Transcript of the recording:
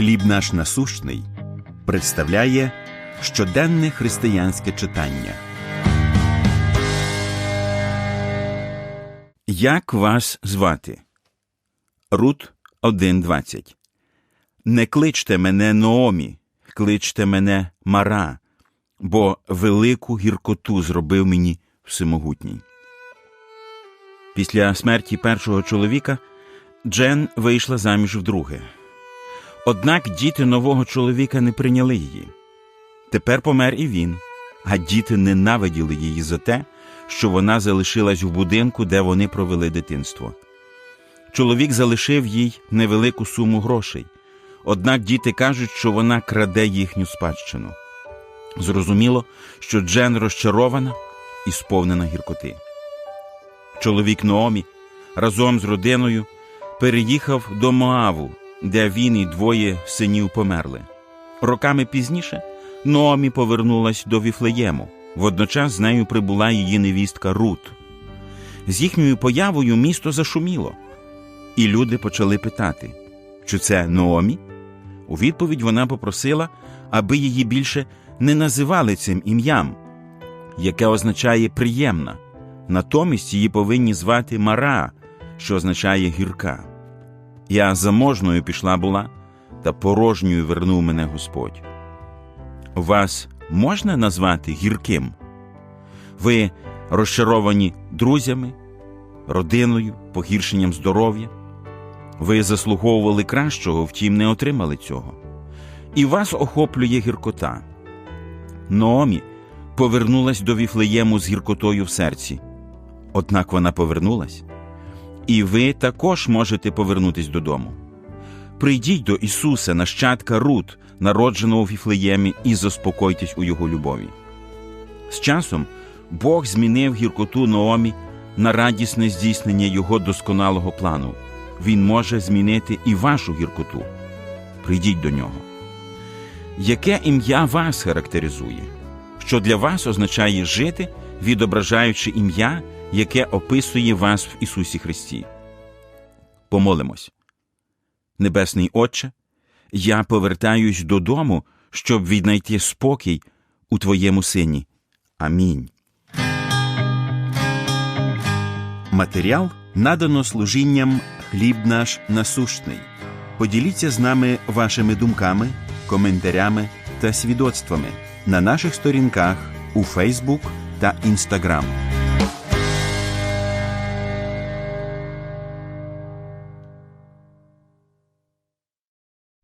Хліб наш насущний представляє щоденне християнське читання. Як вас звати? Рут 1.20 Не кличте мене Ноомі, кличте мене Мара, бо велику гіркоту зробив мені всемогутній. Після смерті першого чоловіка Джен вийшла заміж вдруге. Однак діти нового чоловіка не прийняли її. Тепер помер і він, а діти ненавиділи її за те, що вона залишилась в будинку, де вони провели дитинство. Чоловік залишив їй невелику суму грошей, однак діти кажуть, що вона краде їхню спадщину. Зрозуміло, що Джен розчарована і сповнена гіркоти. Чоловік Ноомі разом з родиною переїхав до Моаву, де він і двоє синів померли. Роками пізніше Ноомі повернулась до Віфлеєму. Водночас з нею прибула її невістка Рут. З їхньою появою місто зашуміло, і люди почали питати, чи це Ноомі? У відповідь вона попросила, аби її більше не називали цим ім'ям, яке означає приємна. Натомість її повинні звати Мара, що означає гірка. Я заможною пішла була, та порожньою вернув мене Господь. Вас можна назвати гірким? Ви розчаровані друзями, родиною, погіршенням здоров'я. Ви заслуговували кращого, втім, не отримали цього. І вас охоплює гіркота. Ноомі повернулась до Віфлеєму з гіркотою в серці. Однак вона повернулась, і ви також можете повернутись додому. Прийдіть до Ісуса, нащадка Рут, народженого в Віфлеємі, і заспокойтесь у Його любові. З часом Бог змінив гіркоту Наомі на радісне здійснення Його досконалого плану. Він може змінити і вашу гіркоту. Прийдіть до нього. Яке ім'я вас характеризує? Що для вас означає жити, відображаючи ім'я, яке описує вас в Ісусі Христі? Помолимось. Небесний Отче, я повертаюсь додому, щоб віднайти спокій у Твоєму сині. Амінь. Матеріал надано служінням хліб наш насущний. Поділіться з нами вашими думками, коментарями та свідоцтвами на наших сторінках у Фейсбук та Інстаграм.